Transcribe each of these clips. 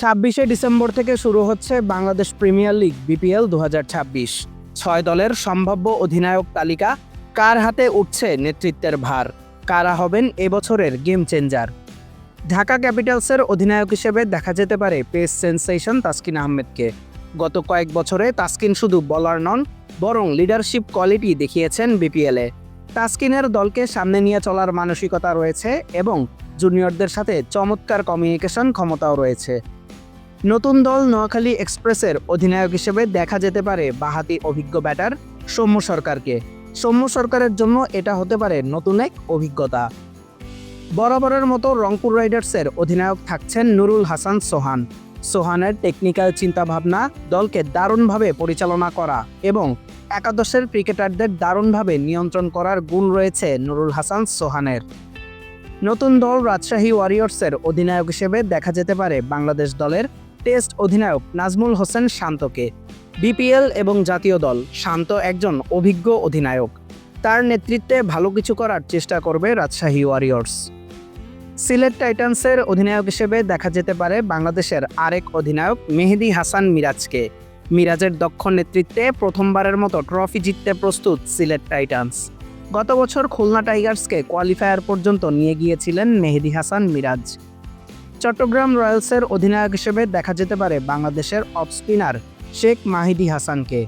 ছাব্বিশে ডিসেম্বর থেকে শুরু হচ্ছে বাংলাদেশ প্রিমিয়ার লিগ, বিপিএল দু ছয় দলের সম্ভাব্য অধিনায়ক তালিকা কার হাতে উঠছে নেতৃত্বের ভার? কারা হবেন এবছরের গেম চেঞ্জার? ঢাকা ক্যাপিটালসের অধিনায়ক হিসেবে দেখা যেতে পারে পেস সেন্সেশন তাসকিন আহমেদকে। গত কয়েক বছরে তাসকিন শুধু বলার নন, বরং লিডারশিপ কোয়ালিটি দেখিয়েছেন বিপিএলে। তাসকিনের দলকে সামনে নিয়ে চলার মানসিকতা রয়েছে এবং জুনিয়রদের সাথে চমৎকার কমিউনিকেশন ক্ষমতাও রয়েছে। নতুন দল নোয়াখালী এক্সপ্রেসের অধিনায়ক হিসেবে দেখা যেতে পারে বাহাতি অভিজ্ঞ ব্যাটার সৌম্য সরকারকে। সৌম্য সরকারের জন্য এটা হতে পারে নতুন এক অভিজ্ঞতা। বরাবরের মতো রংপুর রাইডার্সের অধিনায়ক থাকছেন নুরুল হাসান সোহান। সোহানের টেকনিক্যাল চিন্তাভাবনা, দলকে দারুণভাবে পরিচালনা করা এবং একাদশের ক্রিকেটারদের দারুণভাবে নিয়ন্ত্রণ করার গুণ রয়েছে নুরুল হাসান সোহানের। নতুন দল রাজশাহী ওয়ারিয়র্সের অধিনায়ক হিসেবে দেখা যেতে পারে বাংলাদেশ দলের টেস্ট অধিনায়ক নাজমুল হোসেন শান্তকে। বিপিএল এবং জাতীয় দল, শান্ত একজন অভিজ্ঞ অধিনায়ক। তার নেতৃত্বে ভালো কিছু করার চেষ্টা করবে রাজশাহী ওয়ারিয়র্স। সিলেট টাইটান্সের অধিনায়ক হিসেবে দেখা যেতে পারে বাংলাদেশের আরেক অধিনায়ক মেহেদি হাসান মিরাজকে। মিরাজের দক্ষ নেতৃত্বে প্রথমবারের মতো ট্রফি জিততে প্রস্তুত সিলেট টাইটান্স। গত বছর খুলনা টাইগার্সকে কোয়ালিফায়ার পর্যন্ত নিয়ে গিয়েছিলেন মেহেদি হাসান মিরাজ। চট্টগ্রাম রয়্যালসের অধিনায়ক হিসেবে দেখা যেতে পারে বাংলাদেশের অফ স্পিনার শেখ মাহিদি হাসানকে।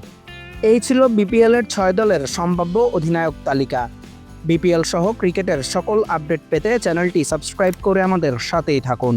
এই ছিল বিপিএলের ছয় দলের সম্ভাব্য অধিনায়ক তালিকা। বিপিএল সহ ক্রিকেটের সকল আপডেট পেতে চ্যানেলটি সাবস্ক্রাইব করে আমাদের সাথেই থাকুন।